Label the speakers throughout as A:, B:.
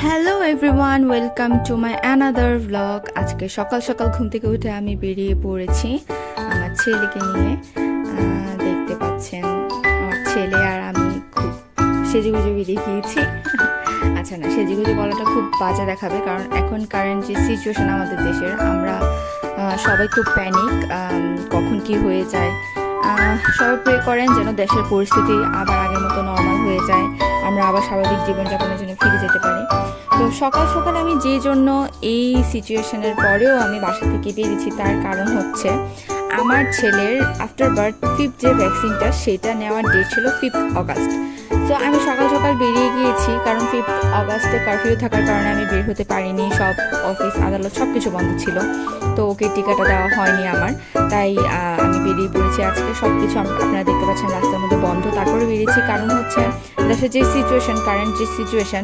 A: Hello everyone welcome to my another blog আজকে সকাল সকাল ঘুম থেকে উঠে আমি বেরিয়ে পড়েছি আমার ছেলেকে নিয়ে। দেখতে পাচ্ছেন আমার ছেলে আর আমি খুব সেজেগুজে বেরিয়ে গিয়েছি। আচ্ছা না, সেজেগুজে বলাটা খুব বাজে দেখাবে কারণ এখন কারেন্ট যে সিচুয়েশন আমাদের দেশের, আমরা সবাই খুব প্যানিক কখন কি হয়ে যায়। সবাই প্রে করেন যেন দেশের পরিস্থিতি আবার আগের মতো নর্মাল হয়ে আমরা আবার স্বাভাবিক জীবনযাপনের জন্য ফিরে যেতে পারি। তো সকাল সকাল আমি যে জন্য এই সিচুয়েশনের পরেও আমি বাসা থেকে বেরিয়েছি তার কারণ হচ্ছে আমার ছেলের আফটার বার্থ ফিফথ যে ভ্যাকসিনটা সেটা নেওয়ার ডেট ছিল ফিফথ অগাস্ট তো আমি সকাল সকাল বেরিয়ে গিয়েছি কারণ ফিফথ অগাস্টে কারফিউ থাকার কারণে আমি বের হতে পারিনি, সব অফিস আদালত সব কিছু বন্ধ ছিল। তো ওকে টিকাটা দেওয়া হয়নি আমার। তাই আমি বেরিয়ে পড়েছি। আজকে সব কিছু আপনারা দেখতে পাচ্ছেন রাস্তার মধ্যে বন্ধ। তারপরে বেরিয়েছি, কারণ হচ্ছে দেশের যে সিচুয়েশন কারেন্ট যে সিচুয়েশন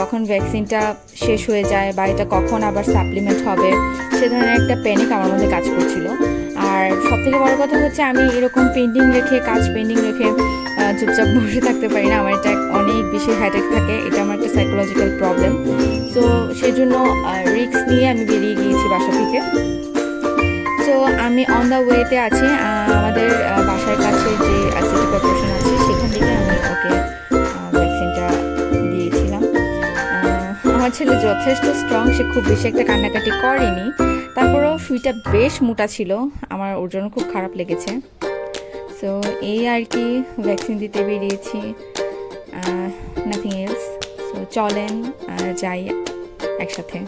A: কখন ভ্যাকসিনটা শেষ হয়ে যায় বা এটা কখন আবার সাপ্লিমেন্ট হবে, সে ধরনের একটা প্যানিক আমার মধ্যে কাজ করছিল। আর সব থেকে বড় কথা হচ্ছে আমি এরকম পেন্ডিং রেখে, কাজ পেন্ডিং রেখে চুপচাপ বসে থাকতে পারি না। আমার এটা অনেক বেশি হ্যাডেক থাকে। এটা আমার একটা সাইকোলজিক্যাল প্রবলেম তো সেই জন্য রিস্ক নিয়ে আমি বেরিয়ে গিয়েছি বাসা থেকে। তো আমি অন দ্য ওয়েতে আছি। আমাদের বাসার কাছে যে আমার ছেলে যথেষ্ট স্ট্রং সে খুব বেশি একটা কান্নাকাটি করেনি। তারপরেও সুইটা বেশ মোটা ছিল, আমার ওর জন্য খুব খারাপ লেগেছে। সো এই আর কি ভ্যাকসিন দিতে বেরিয়েছি নাথিং এলস সো চলেন যাই একসাথে।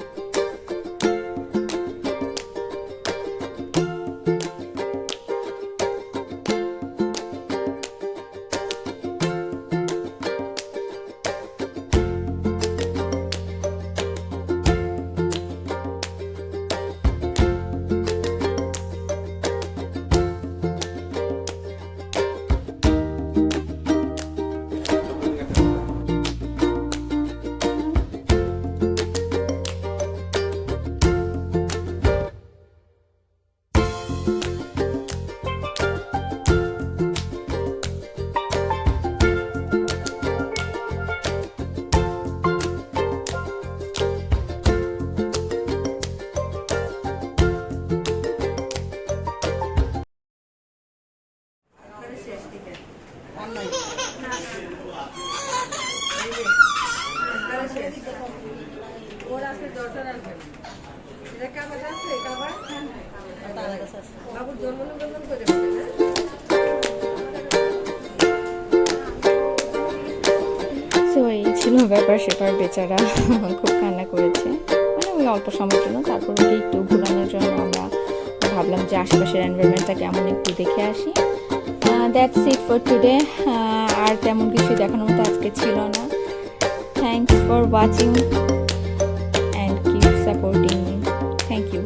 A: এই ছিল ব্যাপার সেপার বেচারা খুব কান্না করেছে। মানে ওই অল্প সময়ের জন্য, তারপর ওকে একটু ঘোরানোর জন্য আমরা ভাবলাম যে আশেপাশের এনভায়রনমেন্টটা কেমন একটু দেখে আসি। দ্যাটস ইট ফর টুডে আর তেমন কিছু দেখানোর মতো আজকে ছিল না। Thanks for watching and keep supporting thank you